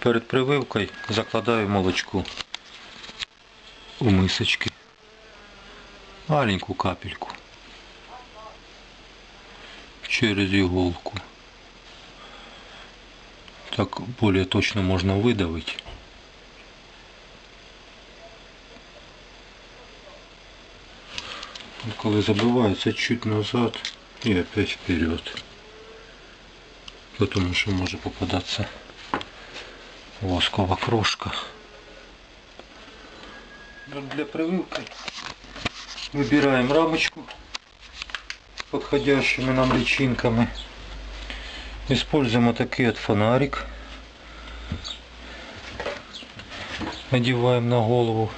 Перед прививкою закладаю молочко у мисочки. Маленьку капельку. Через иголку. Так более точно можно выдавить. Коли забивається чуть назад и опять вперед. Потому что может попадаться воскова крошка. Ну, Для прививки выбираем рамочку с подходящими нам личинками. Используем вот такой вот фонарик. Надеваем на голову.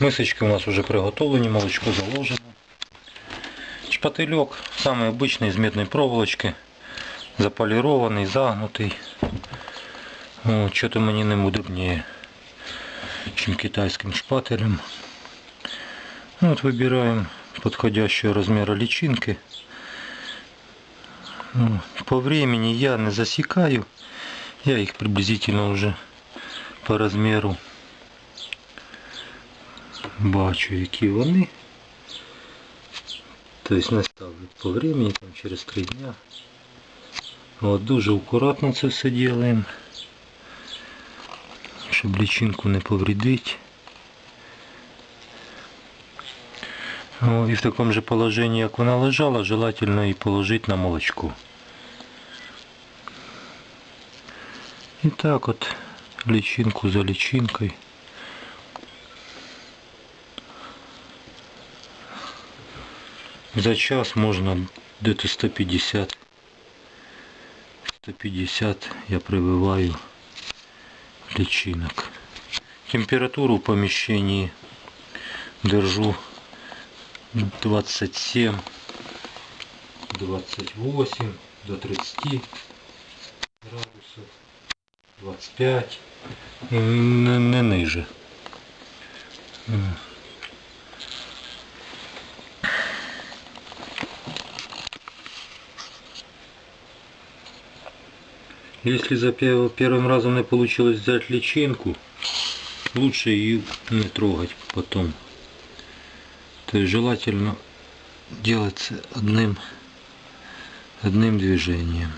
Мисочки у нас уже приготовлені, молочко заложено. Шпателек самый обычный из медной проволочки. Заполированный, загнутый. Что-то мне ним удобнее, чем китайским шпателем. Ну, Вот выбираем подходящего размера личинки. Ну, По времени я не засекаю. Я их приблизительно уже по размеру бачу, які вони. Тобто наставлю по времени, там, через три дня. От, дуже акуратно це все делаем, щоб личинку не повредить. О, і в такому же положении, як вона лежала, желательно і положити на молочко. І так от личинку за личинкой. За час можно где-то 150 150 я прививаю личинок. Температуру в помещении держу 27 28 до 30 градусов 25 і не, не ниже. Если за первым разом не получилось взять личинку, лучше ее не трогать потом. То есть желательно делать одним, одним движением.